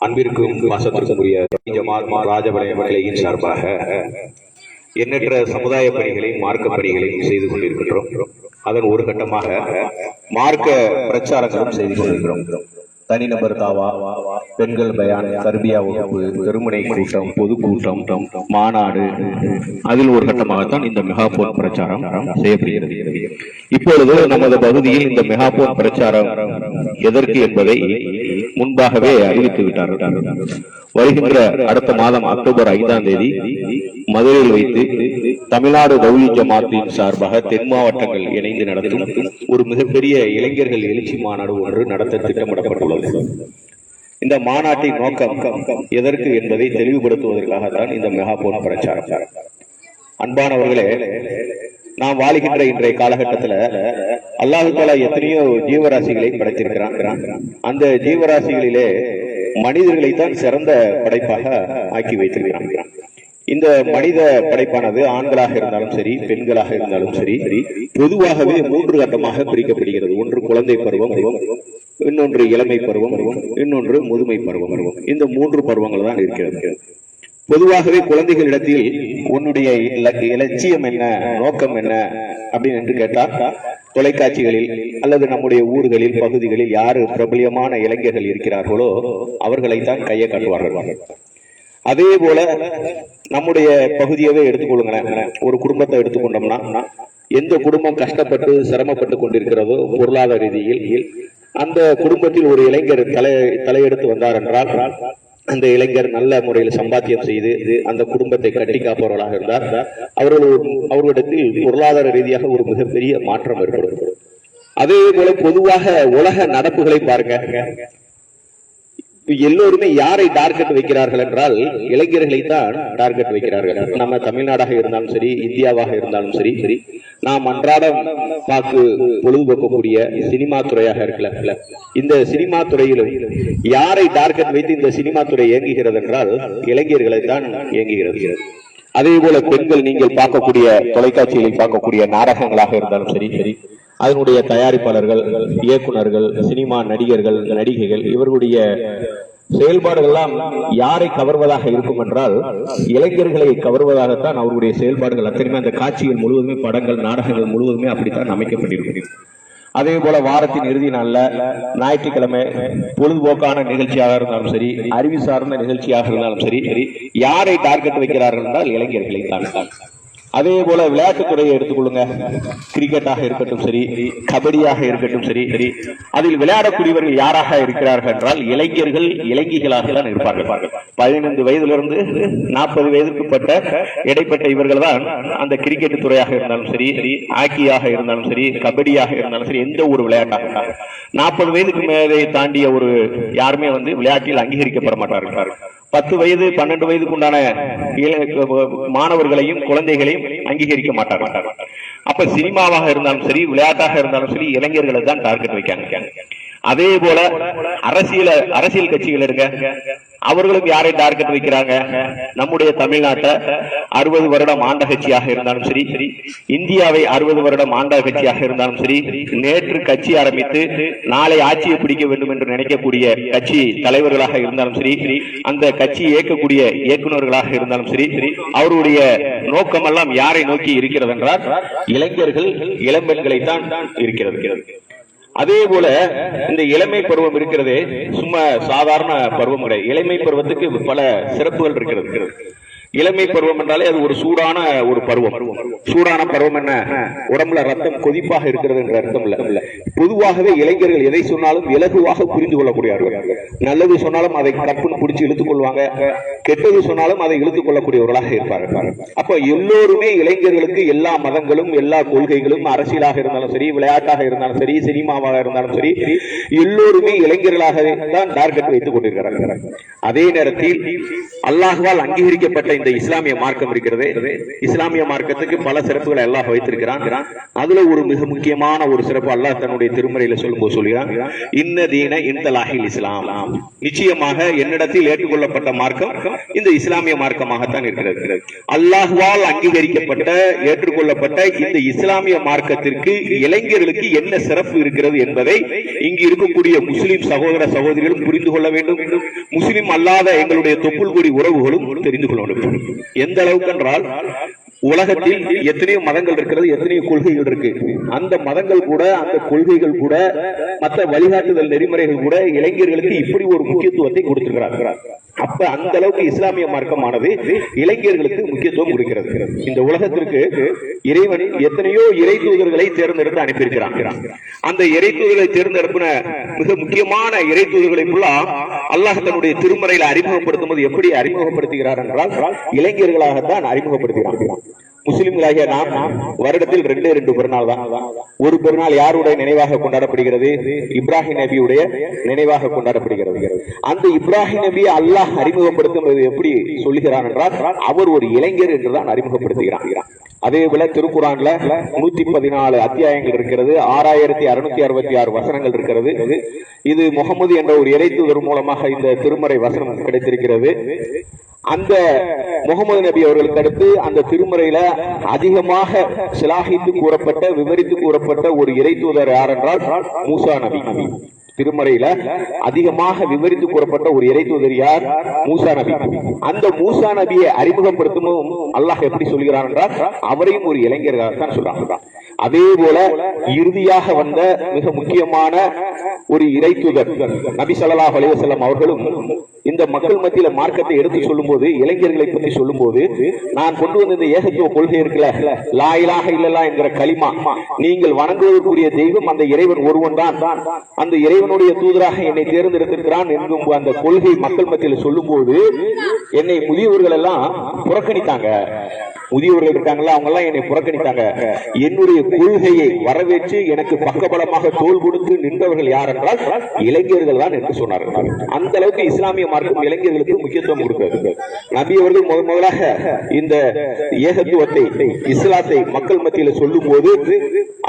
அன்பிற்கும் வசத்திற்குரிய ஜமால் ராஜபலய மலையின் சார்பாக எண்ணற்ற சமுதாய பணிகளையும் மார்க்க பணிகளையும் செய்து கொண்டிருக்கின்றோம். அதன் ஒரு கட்டமாக மார்க்க பிரச்சாரங்களும் செய்து கொண்டிருக்கிறோம். தனிநபர் தாவா பெண்கள் பயான் கர்பியா வகுப்பு திருமணை கூட்டம் பொதுக்கூட்டம் மாநாடு அதில் ஒரு கட்டமாகத்தான் இந்த மெகாபோன் பிரச்சாரம் செய்யப்படுகிறது. இப்பொழுது நமது பகுதியில் இந்த மெகாபோன் பிரச்சாரம் எதற்கு என்பதை முன்பாகவே அறிவித்து விட்டார்கள். வருகின்ற அடுத்த மாதம் அக்டோபர் ஐந்தாம் தேதி மதுரையில் வைத்து தமிழ்நாடு தௌலி ஜமாத்தின் சார்பாக தென் மாவட்டங்கள் இணைந்து நடத்தும் ஒரு மிகப்பெரிய இளைஞர்கள் எழுச்சி மாநாடு ஒன்று நடத்த திட்டமிடப்பட்டுள்ளது. இந்த மாநாட்டின் நோக்கம் எதற்கு என்பதை தெளிவுபடுத்துவதற்காகத்தான் இந்த மெகாபோன் பிரச்சாரம். அன்பானவர்களே நாம் வாழுகின்ற இன்றைய காலகட்டத்துல அல்லாஹு தாலா எத்தனையோ ஜீவராசிகளை படைத்திருக்கிறான். அந்த ஜீவராசிகளிலே மனிதர்களை தான் சிறந்த படைப்பாக ஆக்கி வைத்திருக்கிறான். இந்த மனித படைப்பானது ஆண்களாக இருந்தாலும் சரி பெண்களாக இருந்தாலும் சரி பொதுவாகவே மூன்று கட்டமாக பிரிக்கப்படுகிறது. ஒன்று குழந்தை பருவம் இன்னொன்று இளமை பருவம் இன்னொன்று முதுமை பருவம். இந்த மூன்று பருவங்கள் தான் இருக்கிறது. பொதுவாகவே குழந்தைகளிடத்தில் உன்னுடைய இலட்சியம் என்ன நோக்கம் என்ன அப்படின்னு என்று கேட்டால் தொலைக்காட்சிகளில் அல்லது நம்முடைய ஊர்களில் பகுதிகளில் யாரு பிரபலியமான இளைஞர்கள் இருக்கிறார்களோ அவர்களைத்தான் கையை காட்டுவார்கள். அதே போல நம்முடைய பகுதியவே எடுத்துக்கொள்ளுங்களேன். ஒரு குடும்பத்தை எடுத்துக்கொண்டோம்னா எந்த குடும்பம் கஷ்டப்பட்டு சிரமப்பட்டு கொண்டிருக்கிறதோ பொருளாதார ரீதியில் அந்த குடும்பத்தில் ஒரு இளைஞர் தலை தலையெடுத்து வந்தார் என்றால் அந்த இளைஞர் நல்ல முறையில் சம்பாத்தியம் செய்து அந்த குடும்பத்தை கட்டி காப்பவர்களாக இருந்தார். அவர்கள் அவர்களிடத்தில் பொருளாதார ரீதியாக ஒரு மிகப்பெரிய மாற்றம் ஏற்படும். அதே போல பொதுவாக உலக நடப்புகளை பாருங்க. எல்லோருமே யாரை டார்கெட் வைக்கிறார்கள் என்றால் இளைஞர்களை தான் டார்கெட் வைக்கிறார்கள். நம்ம தமிழ்நாடாக இருந்தாலும் சரி இந்தியாவாக இருந்தாலும் சரி சரி. நாம் அன்றாடம் பார்த்து பொழுதுபோக்கக்கூடிய சினிமா துறையாக இருக்கல இந்த சினிமா துறையிலும் யாரை டார்கெட் வைத்து இந்த சினிமா துறை இயங்குகிறது என்றால் இளைஞர்களை தான் இயங்குகிறது. அதே போல பெண்கள் நீங்கள் பார்க்கக்கூடிய தொலைக்காட்சிகளில் பார்க்கக்கூடிய நாடகங்களாக இருந்தாலும் சரி சரி. அதனுடைய தயாரிப்பாளர்கள் இயக்குனர்கள் சினிமா நடிகர்கள் நடிகைகள் இவர்களுடைய செயல்பாடுகள் எல்லாம் யாரை கவர்வதாக இருக்கும் என்றால் இளைஞர்களை கவர்வதாகத்தான் அவருடைய செயல்பாடுகள். அத்தனையுமே அந்த காட்சிகள் முழுவதுமே படங்கள் நாடகங்கள் முழுவதுமே அப்படித்தான் அமைக்கப்பட்டிருக்கிறது. அதே போல வாரத்தின் இறுதி நாள்ல ஞாயிற்றுக்கிழமை பொழுதுபோக்கான நிகழ்ச்சியாக இருந்தாலும் சரி அறிவு சார்ந்த நிகழ்ச்சியாக இருந்தாலும் சரி சரி யாரை டார்கெட் வைக்கிறார்கள் என்றால் இளைஞர்களை தான் அதே போல விளையாட்டுத்துறையை எடுத்துக்கொள்ளுங்க. கிரிக்கெட்டாக இருக்கட்டும் சரி கபடியாக இருக்கட்டும் சரி சரி. அதில் விளையாடக்கூடியவர்கள் யாராக இருக்கிறார்கள் என்றால் இளைஞர்கள் இளைஞர்களாக தான் இருப்பார்கள். பதினைந்து வயதிலிருந்து நாற்பது வயதுக்குப்பட்ட இடைப்பட்ட இவர்கள் தான் அந்த கிரிக்கெட் துறையாக இருந்தாலும் சரி சரி ஹாக்கியாக இருந்தாலும் சரி கபடியாக இருந்தாலும் சரி எந்த ஒரு விளையாட்டாக நாற்பது வயதுக்கு மேலே தாண்டிய ஒரு யாருமே வந்து விளையாட்டில் அங்கீகரிக்கப்பட மாட்டார்கள். பத்து வயது பன்னெண்டு வயதுக்கு உண்டான மாணவர்களையும் குழந்தைகளையும் அங்கீகரிக்க மாட்டார்கள். அப்ப சினிமாவாக இருந்தாலும் சரி விளையாட்டாக இருந்தாலும் சரி இளைஞர்களை தான் டார்கெட் வைக்காங்க. அதே போல அரசியல அரசியல் கட்சிகள் இருக்க அவர்களும் யாரை டார்கெட் வைக்கிறாங்க? நம்முடைய தமிழ்நாட்டை அறுபது வருடம் ஆண்ட கட்சியாக இருந்தாலும் சரி சரி இந்தியாவை அறுபது வருடம் ஆண்ட கட்சியாக இருந்தாலும் சரி நேற்று கட்சி ஆரம்பித்து நாளை ஆட்சியை பிடிக்க வேண்டும் என்று நினைக்கக்கூடிய கட்சி தலைவர்களாக இருந்தாலும் சரி அந்த கட்சி இயக்கக்கூடிய இயக்குநர்களாக இருந்தாலும் சரி அவருடைய நோக்கமெல்லாம் யாரை நோக்கி இருக்கிறது என்றால் இளைஞர்கள் இளம்பெண்களை தான் இருக்கிறது. அதே போல இந்த இளமை பருவம் இருக்கிறதே சும்மா சாதாரண பருவம் கிடையாது. இளமை பருவத்துக்கு பல சிறப்புகள் இருக்கிறது. இளமை பருவம் என்றாலே அது ஒரு சூடான ஒரு பருவம். சூடான பருவம் என்ன? உடம்புல ரத்தம் கொதிப்பாக இருக்கிறது என்ற அர்த்தம் இல்ல. பொதுவாகவே இளைஞர்கள் எதை சொன்னாலும் இலகுவாக புரிந்து கொள்ளக்கூடியவர்கள். நல்லது சொன்னாலும் அதை கப்புன்னு பிடிச்சு இழுத்துக் கொள்வாங்க. கெட்டது சொன்னாலும் அதை இழுத்துக் கொள்ளக்கூடியவர்களாக இருப்பார்கள். அப்ப எல்லோருமே இளைஞர்களுக்கு எல்லா மதங்களும் எல்லா கொள்கைகளும் அரசியலாக இருந்தாலும் சரி விளையாட்டாக இருந்தாலும் சரி சினிமாவாக இருந்தாலும் சரி எல்லோருமே இளைஞர்களாக தான் டார்கெட் வைத்துக் கொண்டிருக்கிறார்கள். அதே நேரத்தில் அல்லாஹால் அங்கீகரிக்கப்பட்ட இந்த இஸ்லாமிய மார்க்கம் இருக்கிறது. இஸ்லாமிய மார்க்கத்துக்கு பல சிறப்புகளை அல்லாஹ் வைத்திருக்கிறான். அதுல ஒரு மிக முக்கியமான ஒரு சிறப்பு அல்லாஹ் தன்னுடைய திருமறையில சொல்லும்போது சொல்கிறான். இன்ன தீன இந்த லாஹில் இஸ்லாம். நிச்சயமாக என்னிடத்தில் ஏற்றுக்கொள்ளப்பட்ட மார்க்கம் இந்த இஸ்லாமிய மார்க்கமாகத்தான் இருக்கிறது. அல்லாஹுவால் அங்கீகரிக்கப்பட்ட ஏற்றுக்கொள்ளப்பட்ட இந்த இஸ்லாமிய மார்க்கத்திற்கு இளைஞர்களுக்கு என்ன சிறப்பு இருக்கிறது என்பதை இங்கு இருக்கக்கூடிய முஸ்லிம் சகோதர சகோதரிகளும் புரிந்து கொள்ள வேண்டும். முஸ்லிம் அல்லாத எங்களுடைய தொப்புள் கொடி உறவுகளும் தெரிந்து கொள்ள வேண்டும். எந்த அளவுக்கு என்றால் உலகத்தில் எத்தனையோ மதங்கள் இருக்கிறது எத்தனையோ கொள்கைகள் இருக்கு. அந்த மதங்கள் கூட அந்த கொள்கைகள் கூட மற்ற வழிகாட்டுதல் நெறிமுறைகள் கூட இளைஞர்களுக்கு இப்படி ஒரு முக்கியத்துவத்தை கொடுத்திருக்கிறார். அப்ப அந்த அளவுக்கு இஸ்லாமிய மார்க்கமானது இளைஞர்களுக்கு முக்கியத்துவம் கொடுக்கிறது. இந்த உலகத்திற்கு இறைவன் எத்தனையோ இறை தூதர்களை தேர்ந்தெடுத்து அனுப்பியிருக்கிறான். அந்த இறை தூதர்களை தேர்ந்தெடுப்பின மிக முக்கியமான இறை தூதர்களை அல்லாஹ் தன்னுடைய திருமறையில அறிமுகப்படுத்தும் போது எப்படி அறிமுகப்படுத்துகிறார் என்றால் இளைஞர்களாகத்தான் அறிமுகப்படுத்துகிறான் முஸ்லிம்களாகிய நாம் வருடத்தில் ரெண்டு ரெண்டு பெருநாள் தான். ஒரு பெருநாள் யாருடைய நினைவாக கொண்டாடப்படுகிறது? இப்ராஹிம் நபியுடைய நினைவாக கொண்டாடப்படுகிறது. அந்த இப்ராஹிம் நபியை அல்லாஹ் அறிமுகப்படுத்தும் எப்படி சொல்லுகிறான் என்றால் அவர் ஒரு இளைஞர் என்றுதான் அறிமுகப்படுத்துகிறான். அதே போல திருக்குறான்ல நூத்தி பதினாலு அத்தியாயங்கள் இருக்கிறது ஆறாயிரத்தி அறுநூத்தி அறுபத்தி ஆறு வசனங்கள் இருக்கிறது. இது முகமது என்ற ஒரு இறைத்துவர் மூலமாக இந்த திருமறை வசனம் கிடைத்திருக்கிறது. அந்த முகமது நபி அவர்களுக்கு அடுத்து அந்த திருமுறையில அதிகமாக சிலாகித்து கூறப்பட்ட விவரித்து கூறப்பட்ட ஒரு இறை தூதர் யார் என்றால் மூசா நபி. திருமறையில அதிகமாக விவரித்து கூறப்பட்ட ஒரு இறை தூதர் யார்? மூசா நபி. அந்த மூசா நபியை அறிமுகப்படுத்தும் அல்லாஹ் எப்படி சொல்கிறான் என்றால் அவரையும் ஒரு இளைஞர்களாக தான் சொல்றாங்க அதே போல இறுதியாக வந்த மிக முக்கியமான ஒரு இறை தூதர் நபி சல்லா அலைஹி அவர்களும் இந்த மக்கள் மத்தியில மார்க்கத்தை எடுத்து சொல்லும் போது இளைஞர்களை பற்றி சொல்லும் போது நான் கொண்டு வந்த இந்த ஏகத்துவ கொள்கை இருக்குல்ல லாயிலாக இல்லலா என்கிற களிமா நீங்கள் வணங்குவதற்குரிய தெய்வம் அந்த இறைவன் ஒருவன் தான். அந்த இறைவனுடைய தூதராக என்னை தேர்ந்தெடுத்திருக்கிறான் என்கும் அந்த கொள்கை மக்கள் மத்தியில் சொல்லும் போது என்னை முதியவர்கள் எல்லாம் புறக்கணித்தாங்க. முதியவர்கள் இருக்காங்களா அவங்க எல்லாம் என்னை புறக்கணித்தாங்க. என்னுடைய கொள்கையை வரவேற்று எனக்கு பக்கபலமாக தோல் கொடுத்து நின்றவர்கள் யார் என்றால் இளைஞர்கள் தான் என்று சொன்னார்கள். அந்த அளவுக்கு இஸ்லாமிய மார்க்கம் இளைஞர்களுக்கு முக்கியத்துவம் கொடுக்கிறது நபி அவர்கள் முதன் முதலாக இந்த ஏகத்துவத்தை இஸ்லாத்தை மக்கள் மத்தியில் சொல்லும் போது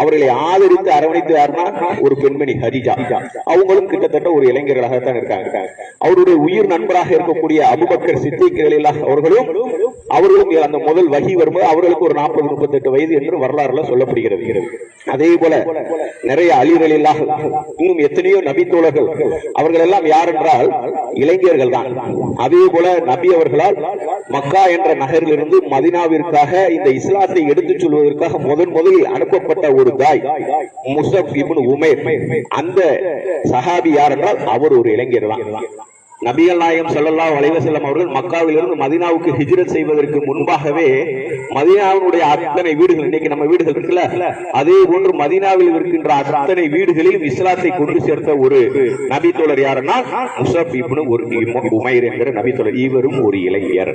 அவர்களை ஆதரித்து அரவணைத்து யாருன்னா ஒரு பெண்மணி ஹரிஜா அவங்களும் கிட்டத்தட்ட ஒரு இளைஞர்களாகத்தான் இருக்காங்க. அவருடைய உயிர் நண்பராக இருக்கக்கூடிய அபுபக்கர் சித்திகள் அவர்களும் அவர்களும் அந்த முதல் வகி வரும்போது அவர்களுக்கு ஒரு நாற்பது முப்பத்தி எட்டு வயது என்று வரலாறுல சொல்லப்படுகிறது. அதே போல நிறைய அழிவுகளில்லாக இன்னும் எத்தனையோ நபித்தோழர்கள் அவர்கள் எல்லாம் யார் என்றால் இளைஞர்கள் தான் அதே போல நபி அவர்களால் மக்கா என்ற நகரிலிருந்து மதினாவிற்காக இந்த இஸ்லாத்தை எடுத்துச் சொல்வதற்காக முதன் முதலில் அனுப்பப்பட்ட ஒரு தாய் முசப் இப்னு உமேர். அந்த சஹாபி யார் என்றால் அவர் ஒரு இளைஞர் தான் நபிகள் நாயம் செல்லல்லா அலைஹி செல்லம் அவர்கள் மக்காவிலிருந்து மதீனாவுக்கு ஹிஜ்ரத் செய்வதற்கு முன்பாகவே மதீனாவினுடைய அத்தனை வீடுகள் இன்னைக்கு நம்ம வீடுகள் இருக்குல்ல அதே போன்று மதீனாவில் இருக்கின்ற அத்தனை வீடுகளில் இஸ்லாத்தை கொண்டு சேர்த்த ஒரு நபி தோழர் யாருன்னா முசப் இப்னு ஒரு உமைர் என்கிற நபி தோழர். இவரும் ஒரு இளைஞர்.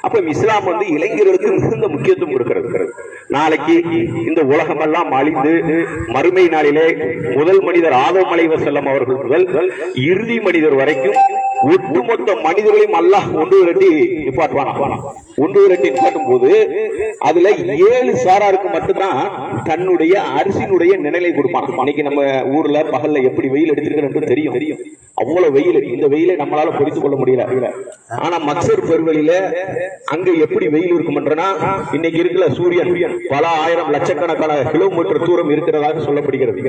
அப்ப இஸ்லாம் வந்து இளைஞர்களுக்கு மிகுந்த முக்கியத்துவம் கொடுக்கிறது. நாளைக்கு இந்த உலகம் எல்லாம் அழிந்து மறுமை நாளிலே முதல் மனிதர் ஆதம் மலைவர் செல்லம் அவர்கள் முதல் இறுதி மனிதர் வரைக்கும் ஒட்டுமொத்த மனிதர்களையும் அல்லாஹ் ஒன்று விரட்டி நிப்பாட்டுவானா. ஒன்று விரட்டி நிப்பாட்டும் போது அதுல ஏழு சாராருக்கு மட்டும்தான் தன்னுடைய அரிசியினுடைய நினைலை கொடுப்பான். அன்னைக்கு நம்ம ஊர்ல பகல்ல எப்படி வெயில் எடுத்திருக்கிறது தெரியும் தெரியும். அவ்வளவு வெயில் இந்த வெயிலை நம்மளால பொறித்து கொள்ள முடியல. ஆனா மக்சர் பெருவெளியில அங்க எப்படி வெயில் இருக்கும்ன்றனா இன்னைக்கு இருக்கிற சூரியன் பல ஆயிரம் லட்சக்கணக்கான கிலோமீட்டர் தூரம் இருக்கிறதாக சொல்லப்படுகிறது.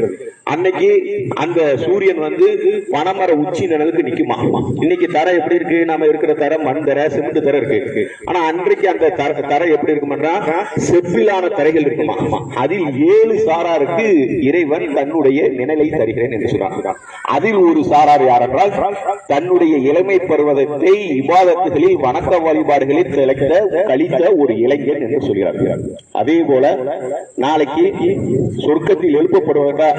அன்னைக்கு அந்த சூரியன் வந்து பனமர உச்சி நிழலுக்கு நிக்குமா? இன்னைக்கு தரம் எப்படி இருக்கு? நாம இருக்கிற தரம் மண் தர சிமெண்ட் தர இருக்கு. ஆனா அன்றைக்கு அந்த தர- எப்படி இருக்கும்னா செப்பிலான தரைகள் இருக்குமா? அதில் ஏழு சாராருக்கு இறைவன் தன்னுடைய நிழலை தருகிறேன் என்று சொல்றான் அதில் ஒரு சாரார் யார் என்றால் தன்னுடைய இளமை பருவதத்தை விவாதத்துகளில் வணக்க வழிபாடுகளில் திளைத்த கழித்த ஒரு இளைஞன் என்று சொல்கிறார்கள் அதே போல நாளைக்கு சொர்க்கத்தில் எழுப்பப்படுவதா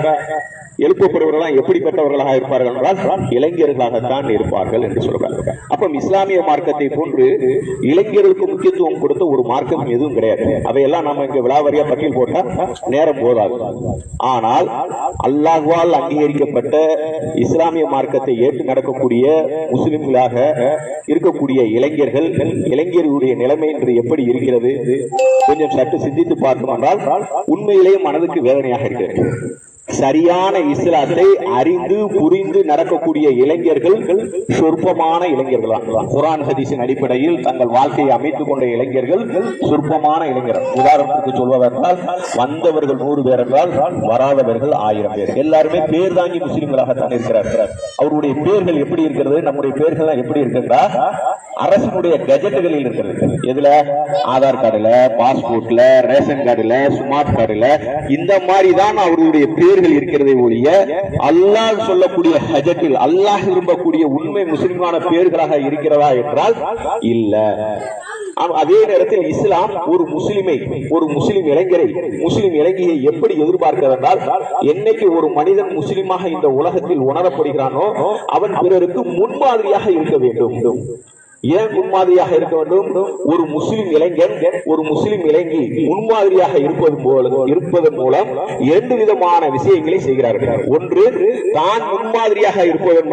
எழுப்பப்படுவர்கள் எப்படிப்பட்டவர்களாக இருப்பார்கள் என்றால் இளைஞர்களாகத்தான் இருப்பார்கள். என்று சொல்றாங்க. அப்ப இஸ்லாமிய மார்க்கத்தை போன்று இளைஞர்களுக்கு முக்கியத்துவம் கொடுத்த ஒரு மார்க்கம் எதுவும் கிடையாது. அதையெல்லாம் நம்ம இங்க விழாவரியா பட்டியல் போட்டா நேரம் போதாது. ஆனால் அல்லாஹ்வால் அங்கீகரிக்கப்பட்ட இஸ்லாமிய மார்க்கத்தை ஏற்று நடக்கக்கூடிய முஸ்லிம்களாக இருக்கக்கூடிய இளைஞர்கள் இளைஞர்களுடைய நிலைமை என்று எப்படி இருக்கிறது? கொஞ்சம் சற்று சிந்தித்து பார்த்தோம் என்றால் உண்மையிலேயே மனதுக்கு வேதனையாக இருக்கிறது. சரியான இஸ்லாத்தை அறிந்து புரிந்து நடக்கக்கூடிய இளைஞர்கள் சொற்பமான இளைஞர்கள். தான் குரான் ஹதீஸின் அடிப்படையில் தங்கள் வாழ்க்கையை அமைத்துக் கொண்ட இளைஞர்கள் சொற்பமான இளைஞர்கள். உதாரணத்துக்கு சொல்வதென்றால் வந்தவர்கள் நூறு பேர் என்றால் வராதவர்கள் ஆயிரம் பேர். எல்லாருமே பேர் தாங்கி முஸ்லிம்களாக இருக்கிறார் அவருடைய பேர்கள் எப்படி இருக்கிறது நம்முடைய பேர்கள் எப்படி இருக்குன்றா? அரசனுடைய கஜெட்டுகளில் இருக்கிறது. எதுல? ஆதார் கார்டுல பாஸ்போர்ட்ல ரேஷன் கார்டுல ஸ்மார்ட் கார்டுல. இந்த மாதிரி தான் பேர் பேர்கள் இருக்கிறதே ஒழிய அல்லாஹ் சொல்லக்கூடிய ஹஜட்டில் அல்லாஹ் விரும்பக்கூடிய உண்மை முஸ்லிமான பேர்களாக இருக்கிறதா என்றால் இல்ல. அதே நேரத்தில் இஸ்லாம் ஒரு முஸ்லிமை ஒரு முஸ்லிம் இளைஞரை முஸ்லிம் இளைஞரை எப்படி எதிர்பார்க்கிறதால் என்னைக்கு ஒரு மனிதன் முஸ்லிமாக இந்த உலகத்தில் உணரப்படுகிறானோ அவன் பிறருக்கு முன்மாதிரியாக இருக்க வேண்டும். ஏன் முன்மாதிரியாக இருக்க வேண்டும். ஒரு முஸ்லிம் இளைஞன் ஒரு முஸ்லிம் இளைஞி முன்மாதிரியாக இருப்பது போல இருப்பதன் மூலம் இரண்டு விதமான விஷயங்களை செய்கிறார்கள். ஒன்று தான் முன்மாதிரியாக இருப்பதன்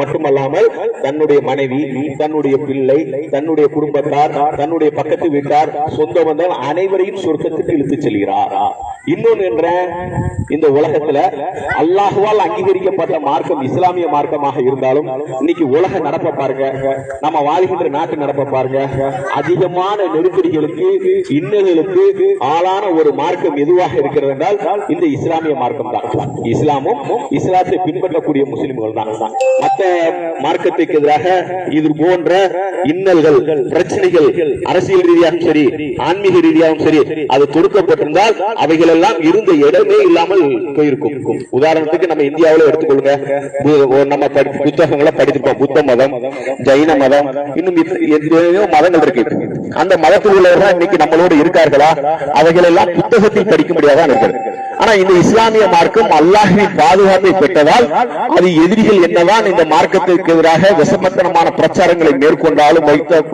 மட்டுமல்லாமல் தன்னுடைய மனைவி தன்னுடைய பிள்ளை தன்னுடைய குடும்பத்தார் தன்னுடைய பக்கத்து வீட்டார் சொந்த வந்தால் அனைவரையும் சொர்க்கத்துக்கு இழுத்துச் செல்கிறார். இன்னொன்று என்ற இந்த உலகத்துல அல்லாஹுவால் அங்கீகரிக்கப்பட்ட மார்க்கம் இஸ்லாமிய மார்க்கமாக இருந்தாலும் இன்னைக்கு உலக நடப்ப பாருங்க. நம்ம வாழ்கின்ற நாட்டு நடப்ப பாருங்க. அதிகமான நெருக்கடிகளுக்கு இன்னல்களுக்கு ஆளான ஒரு மார்க்கம் எதுவாக இருக்கிறது என்றால் இந்த இஸ்லாமிய மார்க்கம் தான் இஸ்லாமும் இஸ்லாத்தை பின்பற்றக்கூடிய முஸ்லிம்கள் தான் மற்ற மார்க்கத்துக்கு எதிராக இது போன்ற இன்னல்கள் பிரச்சனைகள் அரசியல் ரீதியாகவும் சரி ஆன்மீக ரீதியாகவும் சரி அது கொடுக்கப்பட்டிருந்தால் அவைகள் எல்லாம் இருந்த இடமே இல்லாமல் போயிருக்கும். உதாரணத்துக்கு நம்ம இந்தியாவில் எடுத்துக்கொள்ளுங்க. நம்ம புத்தகங்களை படித்திருப்போம். புத்த மதம் ஜைன மதம் இன்னும் எத்தனையோ மதங்கள் இருக்கு. அந்த மதத்தில் உள்ளவர்கள் இன்னைக்கு நம்மளோடு இருக்கார்களா? அவைகள் எல்லாம் புத்தகத்தில் படிக்கும்படியாக இருக்கிறது. ஆனா இந்த இஸ்லாமிய மார்க்கம் அல்லாஹின் பாதுகாப்பை பெற்றதால் அது எதிரிகள் என்னதான் இந்த மார்க்கத்திற்கு எதிராக விசமத்தனமான பிரச்சாரங்களை மேற்கொண்டாலும்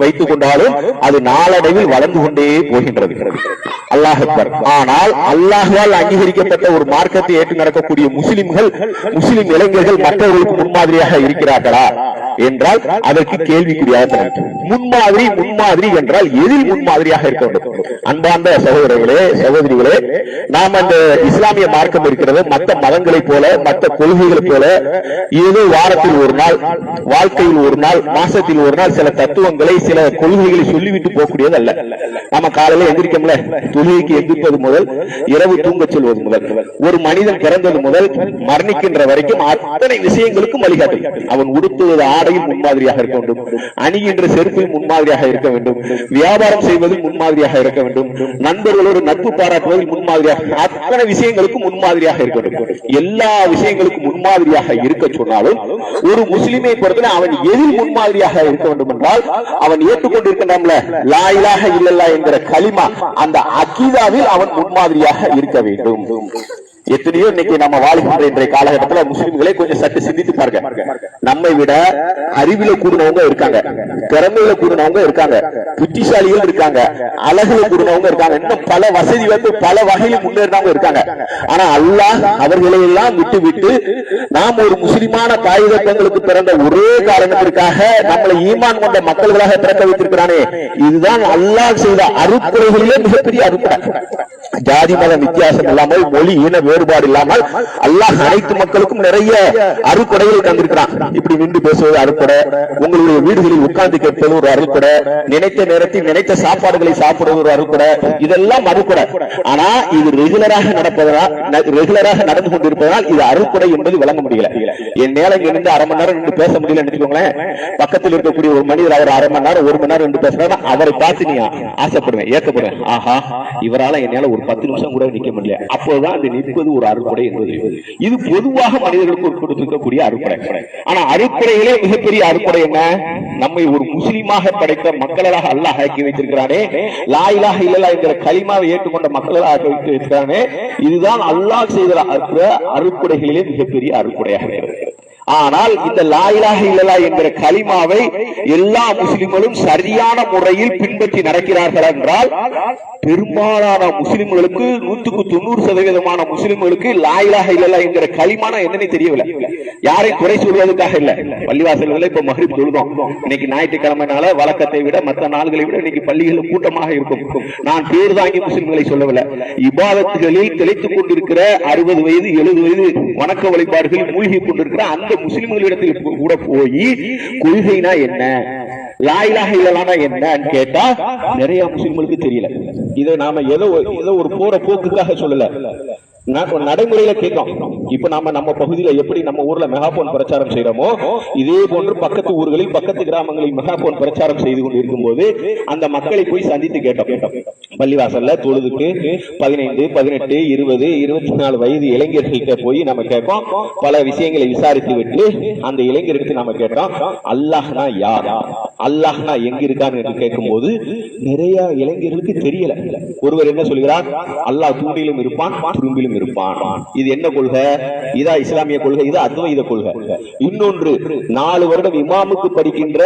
வைத்துக் கொண்டாலும் அது நாளடைவில் வளர்ந்து கொண்டே போகின்றது. அல்லாஹர் ஆனால் அல்லாஹால் அங்கீகரிக்கப்பட்ட ஒரு மார்க்கத்தை ஏற்று நடக்கக்கூடிய முஸ்லிம்கள் முஸ்லிம் இளைஞர்கள் மற்றவர்களுக்கு முன்மாதிரியாக இருக்கிறார்களா? என்றால் அதற்கு கேள்விக்குரியாக முன்மாதிரி முன்மாதிரி என்றால் எதில் முன்மாதிரியாக இருக்க வேண்டும்? அன்பார்ந்த சகோதரர்களே சகோதரிகளே நாம் அந்த இஸ்லாமிய மார்க்கம் இருக்கிறது. மற்ற மதங்களைப் போல மற்ற கொள்கைகளைப் போல ஏதோ வாரத்தில் ஒரு நாள் வாழ்க்கையில் ஒரு நாள் மாசத்தில் ஒரு நாள் சில தத்துவங்களை சில கொள்கைகளை சொல்லிவிட்டு போகக்கூடியது அல்ல நம்ம காலையில எந்திரிக்கோம்ல. தொழுகைக்கு எந்திரிப்பது முதல் இரவு தூங்க செல்வது முதல் ஒரு மனிதன் பிறந்தது முதல் மரணிக்கின்ற வரைக்கும் அத்தனை விஷயங்களுக்கும் வழிகாட்டு அவன் உடுத்துவது ஆடையும் முன்மாதிரியாக இருக்க வேண்டும். அணிகின்ற செருப்பில் முன்மாதிரியாக இருக்க வேண்டும். வியாபாரம் செய்வதில் முன்மாதிரியாக இருக்க வேண்டும். நண்பர்களோடு நட்பு பாராட்டுவதில் முன்மாதிரியாக அத்தனை விஷயங்களுக்கும் முன்மாதிரியாக இருக்க வேண்டும் எல்லா விஷயங்களுக்கும் முன்மாதிரியாக இருக்க சொன்னாலும் ஒரு முஸ்லிமை பொறுத்தவரை அவன் எதில் முன்மாதிரியாக இருக்க வேண்டும் என்றால் அவன் ஏற்றுக்கொண்டிருக்கின்றான்ல லா இல்லல்லா என்கிற களிமா அந்த அகீதாவில் அவன் முன்மாதிரியாக இருக்க வேண்டும். எத்தனையோ இன்னைக்கு நம்ம வாழ்கின்ற இன்றைய காலகட்டத்துல முஸ்லிம்களே கொஞ்சம் சற்று சிந்தித்து பாருங்க. நம்மை விட அறிவில கூடினவங்க இருக்காங்க. திறமையில கூடினவங்க இருக்காங்க. புத்திசாலிகள் இருக்காங்க. அழகுல கூடினவங்க இருக்காங்க. இன்னும் பல வசதி வந்து பல வகையில் முன்னேறினவங்க இருக்காங்க. ஆனா அல்லாஹ் அவர்களை எல்லாம் விட்டு விட்டு நாம் ஒரு முஸ்லிமான தாய் தத்தங்களுக்கு பிறந்த ஒரே காரணத்திற்காக நம்மளை ஈமான் கொண்ட மக்கள்களாக பிறக்க வைத்திருக்கிறானே. இதுதான் அல்லாஹ் செய்த அருக்குறைகளிலே மிகப்பெரிய அருக்குறை ஜாதி மத வித்தியாசம் இல்லாமல் மொழி இன வேறுபாடு இல்லாமல் அல்லாஹ் அனைத்து மக்களுக்கும் நிறைய அறுக்குடைகள் தந்திருக்கிறான். இப்படி நின்று பேசுவது அறுக்குடை உங்களுடைய வீடுகளில் உட்கார்ந்து கேட்பது ஒரு அறுக்குடை நினைத்த நேரத்தில் நினைத்த சாப்பாடுகளை சாப்பிடுவது ஒரு அறுக்குடை இதெல்லாம் அறுக்குடை ஆனா இது ரெகுலராக நடப்பதனால் ரெகுலராக நடந்து கொண்டிருப்பதனால் இது அறுக்குடை என்பது விளங்க முடியல. என் நேரம் இருந்து அரை மணி நேரம் நின்று பேச முடியல நினைச்சுக்கோங்களேன் பக்கத்தில் இருக்கக்கூடிய ஒரு மனிதர் அவர் அரை மணி நேரம் ஒரு மணி நேரம் நின்று பேசுறாரு அவரை பார்த்து நீ ஆசைப்படுவேன் ஏக்கப்படுவேன். ஆஹா இவரால என்னால ஒரு பத்து நிமிஷம் கூட நிக்க முடியல. அப்போதான் அது நிற்பது ஒரு அறுப்படை என்பது. இது பொதுவாக மனிதர்களுக்கு கொடுத்திருக்கக்கூடிய அறுப்படை ஆனா அறுப்படைகளே மிகப்பெரிய அறுப்படை என்ன? நம்மை ஒரு முஸ்லீமாக படைத்த மக்களாக அல்லாஹ் ஆக்கி வைத்திருக்கிறானே. லாயிலாக இல்லலா என்கிற களிமாவை ஏற்றுக்கொண்ட மக்களாக ஆக்கி வைத்து வைத்திருக்கிறானே. இதுதான் அல்லாஹ் செய்த அறுப்படைகளிலே மிகப்பெரிய அறுப்படையாக இருக்கிறது. ஆனால் இந்த லாயிலாக இல்லலா என்கிற கலிமாவை எல்லா முஸ்லிம்களும் சரியான முறையில் பின்பற்றி நடக்கிறார்கள் என்றால் பெரும்பாலான முஸ்லிம்களுக்கு நூத்துக்கு தொண்ணூறு சதவீதமான முஸ்லிம்களுக்கு லாயிலாக இல்லலா என்கிற களிமான என்னன்னு தெரியவில்லை. யாரையும் குறை சொல்வதற்காக இல்ல. பள்ளிவாசல்கள் இப்ப மகிழ்ச்சி தொழுதோம். இன்னைக்கு ஞாயிற்றுக்கிழமைனால வழக்கத்தை விட மற்ற நாள்களை விட இன்னைக்கு பள்ளிகள் கூட்டமாக இருக்கும். நான் பேர் தாங்கி முஸ்லிம்களை சொல்லவில்லை. இபாதத்துகளில் திளைத்துக் கொண்டிருக்கிற அறுபது வயது எழுபது வயது வணக்க வழிபாடுகளில் மூழ்கி கொண்டிருக்கிற அந்த முஸ்லிம்களிடத்தில் கூட போய் கொள்கைனா என்ன? லாயிலாக இல்லலானா என்னன்னு கேட்டா நிறைய முஸ்லிம்களுக்கு தெரியல. இதை நாம ஏதோ ஏதோ ஒரு போற போக்குக்காக சொல்லல. நான் நடைமுறையில கேட்கும் இப்ப நாம நம்ம பகுதியில எப்படி நம்ம ஊர்ல மெகாபோன் பிரச்சாரம் செய்யறோமோ இதே போன்று பக்கத்து ஊர்களில் பக்கத்து கிராமங்களில் மெகாபோன் பிரச்சாரம் செய்து கொண்டு இருக்கும்போது அந்த மக்களை போய் சந்தித்து கேட்டோம் கேட்டோம். பள்ளிவாசல்ல தொழுதுக்கு பதினைந்து பதினெட்டு இருபது இருபத்தி நாலு வயது இளைஞர்கள்ட்ட போய் நம்ம கேட்போம். பல விஷயங்களை விசாரித்து விட்டு அந்த இளைஞருக்கு நம்ம கேட்டோம். அல்லாஹ்னா யார்? அல்லாஹ்னா எங்க இருக்கான்னு என்று கேட்கும்போது நிறைய இளைஞர்களுக்கு தெரியல. ஒருவர் என்ன சொல்கிறார்? அல்லாஹ் தூண்டிலும் இருப்பான் துரும்பிலும் இருப்பான். இது என்ன கொள்கை? இதா இஸ்லாமிய கொள்கை இது அத்வைத கொள்கை. இன்னொன்று நாலு வருடம் இமாமுக்கு படிக்கின்ற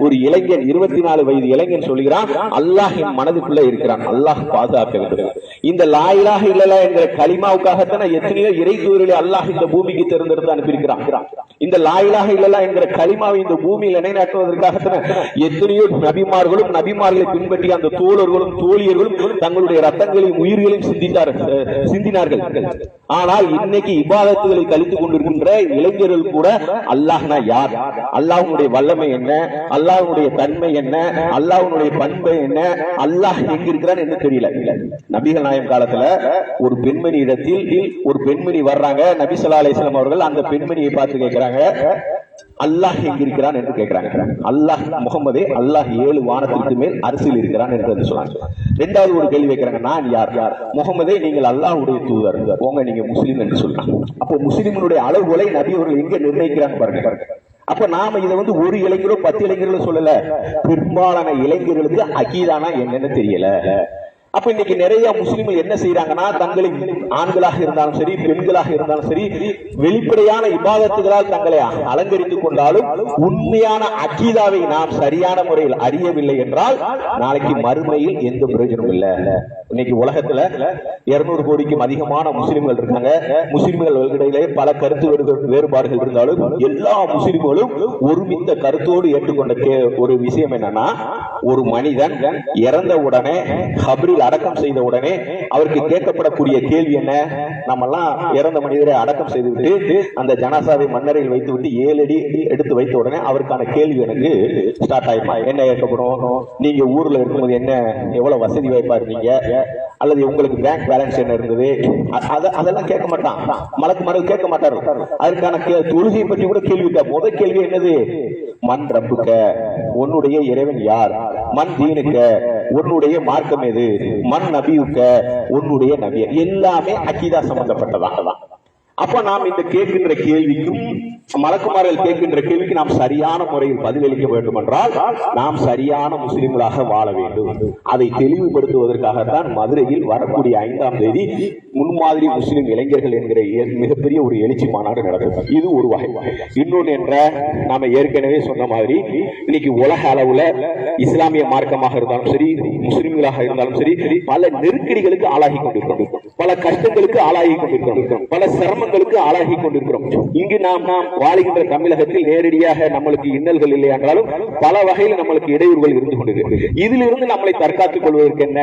ஒரு இளைஞன் இருபத்தி நாலு வயது இளைஞன் சொல்கிறான் அல்லாஹ் என் மனதுக்குள்ள இருக்கிறான். அல்லாஹ் பாதுகாக்க வேண்டும். இந்த லாயிலாக இல்லலா என்கிற கலிமாவுக்காகத்தான எத்தனையோ இறை தூரிலே அல்லாஹ் இந்த பூமிக்கு தேர்ந்தெடுத்து அனுப்பியிருக்கிறான். இந்த லாயிலாக இல்லலா என்கிற கலிமாவை இந்த பூமியில் நிலைநாட்டுவதற்காகத்தான எத்தனையோ நபிமார்களும் நபிமார்களை பின்பற்றிய அந்த தோழர்களும் தோழியர்களும் தங்களுடைய ரத்தங்களையும் உயிர்களையும் சிந்தித்தார் சிந்தினார்கள். ஆனால் இன்னைக்கு இபாதத்துகளை கழித்துக் கொண்டிருக்கின்ற இளைஞர்கள் கூட அல்லாஹ்னா யார்? அல்லாஹனுடைய வல்லமை என்ன? அல்லாஹனுடைய தன்மை என்ன? அல்லாஹனுடைய பண்பு என்ன? அல்லாஹ் எங்க இருக்கிறான் என்ன தெரியல. நபிகள் நாயம் காலத்துல ஒரு பெண்மணி இடத்தில் ஒரு பெண்மணி வர்றாங்க. நபி ஸல்லல்லாஹு அவர்கள் அந்த பெண்மணியை பார்த்து கேட்கிறாங்க. அல்லாஹ் எங்க இருக்கிறான் என்று கேட்கிறாங்க. அல்லாஹ் முகமதே அல்லாஹ் ஏழு வானத்திற்கு மேல் அரசியல் இருக்கிறான் என்று சொல்றாங்க ரெண்டாவது ஒரு கேள்வி வைக்கிறாங்க நான் யார்? யார் முகமதே நீங்கள் அல்லாஹுடைய தூதர். போங்க நீங்க முஸ்லீம் என்று சொல்றாங்க அப்போ முஸ்லீம்களுடைய அளவுகளை நபி அவர்கள் எங்க நிர்ணயிக்கிறாங்க பாருங்க பாருங்க. அப்ப நாம இதை வந்து ஒரு இளைஞரோ பத்து இளைஞர்களோ சொல்லல. பெரும்பாலான இளைஞர்களுக்கு அகீதானா என்னன்னு தெரியல. அப்ப இன்னைக்கு நிறைய முஸ்லிம்கள் என்ன செய்யறாங்கன்னா தங்களை ஆண்களாக இருந்தாலும் சரி பெண்களாக இருந்தாலும் சரி வெளிப்படையான இபாதத்துகளால் தங்களை அலங்கரித்துக் கொண்டாலும் உண்மையான அகீதாவை நாம் சரியான முறையில் அறியவில்லை என்றால் நாளைக்கு மறுமையில் எந்த பிரயோஜனமும் இல்லை. இன்னைக்கு உலகத்துல இருநூறு கோடிக்கும் அதிகமான முஸ்லிம்கள் இருக்காங்க. முஸ்லிம்கள் இடையிலே பல கருத்து வேறுபாடுகள் இருந்தாலும் எல்லா முஸ்லிம்களும் ஒருமித்த கருத்தோடு ஏற்றுக்கொண்ட கே- ஒரு விஷயம் என்னன்னா ஒரு மனிதன் இறந்த உடனே ஹபரில் அடக்கம் செய்த உடனே அவருக்கு கேட்கப்படக்கூடிய கேள்வி என்ன? நம்ம எல்லாம் இறந்த மனிதரை அடக்கம் செய்து விட்டு அந்த ஜனாசாவை மண்ணறையில் வைத்து விட்டு ஏழு அடி எடுத்து வைத்த உடனே அவருக்கான கேள்வி எனக்கு ஸ்டார்ட் ஆயிப்பா என்ன கேட்கப்படும்? நீங்க ஊர்ல இருக்கும்போது என்ன எவ்வளவு வசதி வாய்ப்பா இருந்தீங்க அல்லது உங்களுக்கு பேங்க் பேலன்ஸ் என்ன இருந்தது? அத- அதெல்லாம் கேட்க மாட்டான். மலக்கு மரபு கேட்க மாட்டாரு. அதற்கான கே- தொழுகை பற்றி கூட கேள்வி முதல் கேள்வி என்னது? மண் ரப்புக்க உன்னுடைய இறைவன் யார்? மண் தீனுக்க உன்னுடைய மார்க்கம் எது? மண் நபியுக்க உன்னுடைய நபி எல்லாமே அக்கீதா சம்பந்தப்பட்டதாக அப்ப நாம் இந்த கேட்கின்ற கேள்விக்கும் மலக்குமார்கள் கேட்கின்ற கேள்விக்கு நாம் சரியான முறையில் பதிலளிக்க வேண்டும் என்றால் நாம் சரியான முஸ்லிம்களாக வாழ வேண்டும். அதை தெளிவுபடுத்துவதற்காகத்தான் மதுரையில் வரக்கூடிய ஐந்தாம் தேதி முன்மாதிரி முஸ்லிம் இளைஞர்கள் என்கிற மிகப்பெரிய ஒரு எழுச்சி மாநாடு நடக்கும். இது ஒரு வகை. இன்னொன்று என்ற நாம ஏற்கனவே சொன்ன மாதிரி இன்னைக்கு உலக அளவுல இஸ்லாமிய மார்க்கமாக இருந்தாலும் சரி முஸ்லிம்களாக இருந்தாலும் சரி பல நெருக்கடிகளுக்கு ஆளாகி கொண்டிருக்கிறோம். பல கஷ்டங்களுக்கு ஆளாகி கொண்டிருக்கிறோம். பல சிரம சிரமங்களுக்கு ஆளாகி கொண்டிருக்கிறோம். இங்கு நாம் நாம் வாழுகின்ற தமிழகத்தில் நேரடியாக நம்மளுக்கு இன்னல்கள் இல்லை என்றாலும் பல வகையில் நம்மளுக்கு இடையூறுகள் இருந்து கொண்டிருக்கு இதிலிருந்து நம்மளை தற்காத்துக் கொள்வதற்கு என்ன?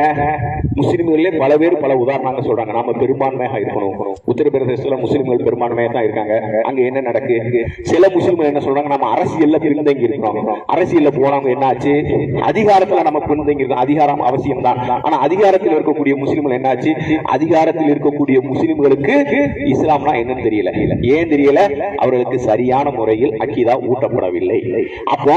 முஸ்லிம்களிலே பல பேர் பல உதாரணங்கள் சொல்றாங்க. நாம பெரும்பான்மையாக இருக்கணும். உத்தரப்பிரதேசத்துல முஸ்லிம்கள் பெரும்பான்மையாக தான் இருக்காங்க. அங்க என்ன நடக்கு? சில முஸ்லிம்கள் என்ன சொல்றாங்க? நம்ம அரசியல்ல பின்தங்கி இருக்கிறோம். அரசியல்ல போனவங்க என்ன ஆச்சு? அதிகாரத்துல நம்ம பின்தங்கி இருக்கோம். அதிகாரம் அவசியம் தான். ஆனா அதிகாரத்தில் இருக்கக்கூடிய முஸ்லிம்கள் என்னாச்சு அதிகாரத்தில் இருக்கக்கூடிய முஸ்லிம்களுக்கு இஸ்லாம் இஸ்லாம்னா என்னன்னு தெரியல. ஏன் தெரியல? அவர்களுக்கு சரியான முறையில் அக்கீதா ஊட்டப்படவில்லை. அப்போ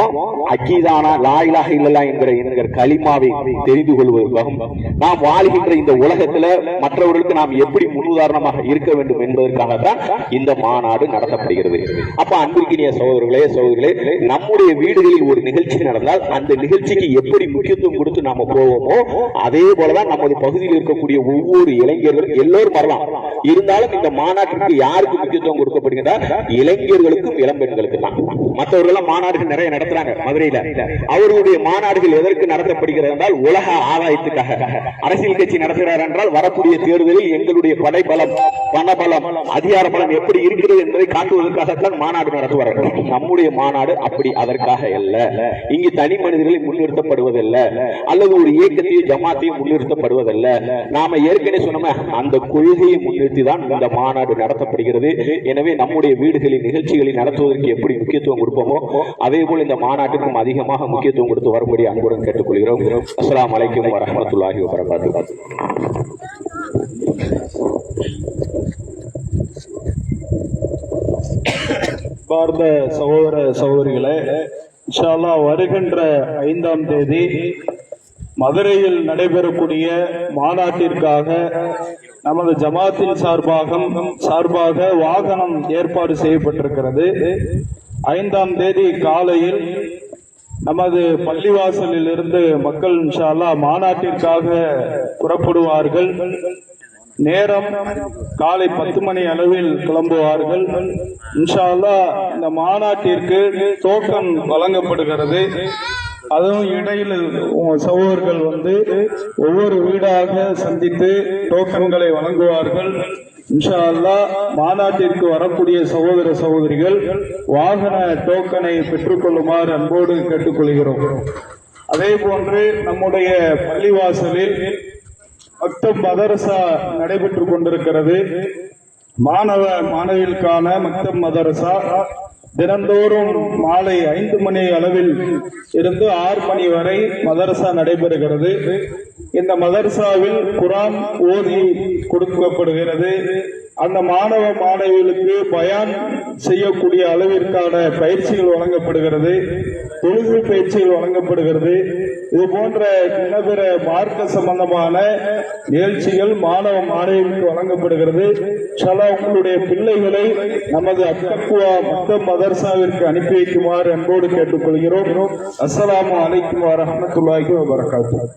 அக்கீதானா லாயிலாக இல்லலா என்கிற என்கிற களிமாவை தெரிந்து கொள்வதற்காகவும் நாம் வாழ்கின்ற இந்த உலகத்துல மற்றவர்களுக்கு நாம் எப்படி முன்னுதாரணமாக இருக்க வேண்டும் என்பதற்காக தான் இந்த மாநாடு நடத்தப்படுகிறது. அப்ப அன்பிற்கினிய சகோதரர்களே சகோதரர்களே நம்முடைய வீடுகளில் ஒரு நிகழ்ச்சி நடந்தால் அந்த நிகழ்ச்சிக்கு எப்படி முக்கியத்துவம் கொடுத்து நாம போவோமோ அதே போலதான் நமது பகுதியில் இருக்கக்கூடிய ஒவ்வொரு இளைஞர்களும் எல்லோரும் வரலாம். இருந்தாலும் இந்த மாநாட்டிற்கு யாருக்கு முக்கியத்துவம் கொடுக்கப்படுகிறார் இளைஞர்களுக்கும் இளம்பெண்களுக்கு தான் மற்றவர்கள் மாநாடுகள் நிறைய நடத்துறாங்க மதுரையில. அவர்களுடைய மாநாடுகள் எதற்கு நடத்தப்படுகிறது என்றால் உலக ஆதாயத்துக்காக. அரசியல் கட்சி நடத்துகிறார் என்றால் வரக்கூடிய தேர்தலில் எங்களுடைய படைபலம் பணபலம் அதிகார பலம் எப்படி இருக்கிறது என்பதை காட்டுவதற்காகத்தான் மாநாடு நடத்துவார்கள். நம்முடைய மாநாடு அப்படி அதற்காக அல்ல. இங்கு தனி மனிதர்களை முன்னிறுத்தப்படுவதல்ல. அல்லது ஒரு இயக்கத்தையும் ஜமாத்தையும் முன்னிறுத்தப்படுவதல்ல. நாம ஏற்கனவே சொன்னோமே அந்த கொள்கையை முன்னிறுத்தி தான் இந்த மாநாடு நடத்தப்படுகிறது. எனவே நம்முடைய வீடுகளில் நிகழ்ச்சிகளை நடத்துவதற்கு எப்படி முக்கியத்துவம் கொடுப்போமோ அதே போல் இந்த மாநாட்டுக்கும் அதிகமாக முக்கியத்துவம் கொடுத்து வரும்படி அன்புடன் கேட்டுக்கொள்கிறோம். அஸ்லாம் அலைக்கும் வரஹ்மத்துல்லாஹி வபரகாத்துஹு. பார்ந்த சகோதர சகோதரிகளே இன்ஷால்லா வருகின்ற ஐந்தாம் தேதி மதுரையில் நடைபெறக்கூடிய மாநாட்டிற்காக நமது ஜமாத்தின் சார்பாக சார்பாக வாகனம் ஏற்பாடு செய்யப்பட்டிருக்கிறது. ஐந்தாம் தேதி காலையில் நமது பள்ளிவாசலில் இருந்து மக்கள் இன்ஷால்லா மாநாட்டிற்காக புறப்படுவார்கள். நேரம் காலை பத்து மணி அளவில் கிளம்புவார்கள். இன்ஷால்லா இந்த மாநாட்டிற்கு டோக்கன் வழங்கப்படுகிறது. அதுவும் இடையில் சகோதரர்கள் வந்து ஒவ்வொரு வீடாக சந்தித்து டோக்கன்களை வழங்குவார்கள். இன்ஷா அல்லாஹ் மாநாட்டிற்கு வரக்கூடிய சகோதர சகோதரிகள் வாகன டோக்கனை பெற்றுக்கொள்ளுமாறு அன்போடு கேட்டுக்கொள்கிறோம். அதே போன்று நம்முடைய பள்ளிவாசலில் மக்தப் மதரசா நடைபெற்றுக் கொண்டிருக்கிறது. மாணவ மாணவிகளுக்கான மக்தப் மதரசா தினந்தோறும் மாலை ஐந்து மணி அளவில் இருந்து ஆறு மணி வரை மதரசா நடைபெறுகிறது. இந்த மதரசாவில் குரான் ஓதி கொடுக்கப்படுகிறது. அந்த மாணவ மாணவிகளுக்கு பயான் செய்யக்கூடிய அளவிற்கான பயிற்சிகள் வழங்கப்படுகிறது. தொழுகை பயிற்சிகள் வழங்கப்படுகிறது. இது போன்ற இன்னபிற மார்க்க சம்பந்தமான நிகழ்ச்சிகள் மாணவ மாணவிகளுக்கு வழங்கப்படுகிறது. சில உங்களுடைய பிள்ளைகளை நமது அத்தக்குவா மத்த மதர்சாவிற்கு அனுப்பி வைக்குமாறு அன்போடு கேட்டுக்கொள்கிறோம். அஸ்லாம் அலைக்கும் வரஹ்மத்துல்லாஹி வபரகாத்துஹு.